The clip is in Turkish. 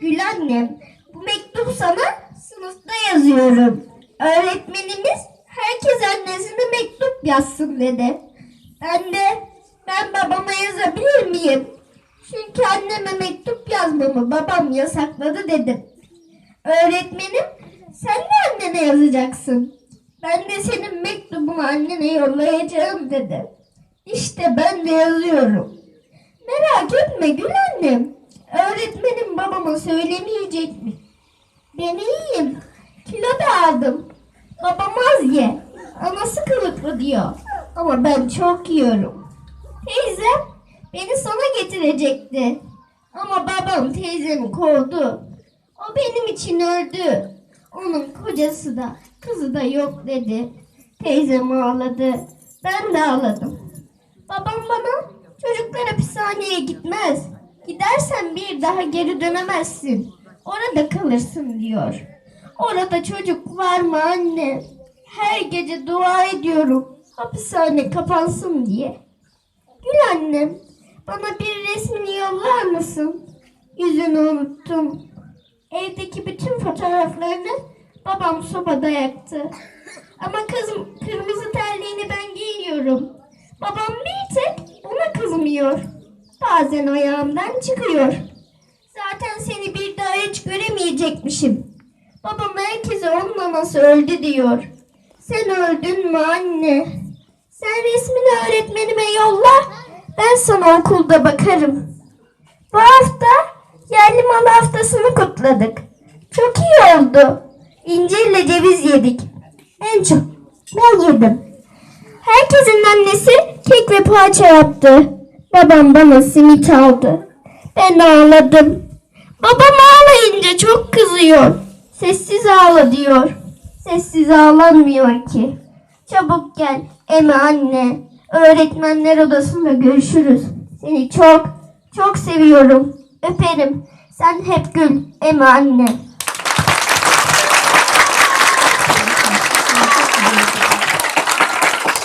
Gül annem, bu mektup sana sınıfta yazıyorum. Öğretmenimiz herkes annesine mektup yazsın dedi. Ben de ben babama yazabilir miyim? Çünkü anneme mektup yazmamı babam yasakladı dedim. Öğretmenim sen de annene yazacaksın. Ben de senin mektubunu annene yollayacağım dedi. İşte ben de yazıyorum. Merak etme Gül annem. Öğretmenim babama söylemeyecek mi? Ben iyiyim. Kilo da aldım. Babam az ye. Anası kılıklı diyor. Ama ben çok yiyorum. Teyzem beni sana getirecekti. Ama babam teyzemi kovdu. O benim için öldü. Onun kocası da kızı da yok dedi. Teyzem ağladı. Ben de ağladım. Babam bana çocuklar hapishaneye gitmez. Gidersen bir daha geri dönemezsin. Orada kalırsın diyor. Orada çocuk var mı anne? Her gece dua ediyorum. Hapishane kapansın diye. Gül annem, bana bir resmini yollar mısın? Yüzünü unuttum. Evdeki bütün fotoğraflarını babam sobada yaktı. Ama kızım kırmızı terliğini ben giyiyorum. Babam bir tek ona kızmıyor. Bazen ayağımdan çıkıyor. Zaten seni bir daha hiç göremeyecekmişim. Babam herkese onun anası öldü diyor. Sen öldün mü anne? Sen resmini öğretmenime yolla. Ben sana okulda bakarım. Bu hafta yerli malı haftasını kutladık. Çok iyi oldu. İncirle ceviz yedik. En çok ben yedim. Herkesin annesi kek ve poğaça yaptı. Babam bana simit aldı. Ben ağladım. Babam ağlayınca çok kızıyor. Sessiz ağla diyor. Sessiz ağlanmıyor ki. Çabuk gel Eme anne. Öğretmenler odasında görüşürüz. Seni çok çok seviyorum. Öperim. Sen hep gül Eme anne.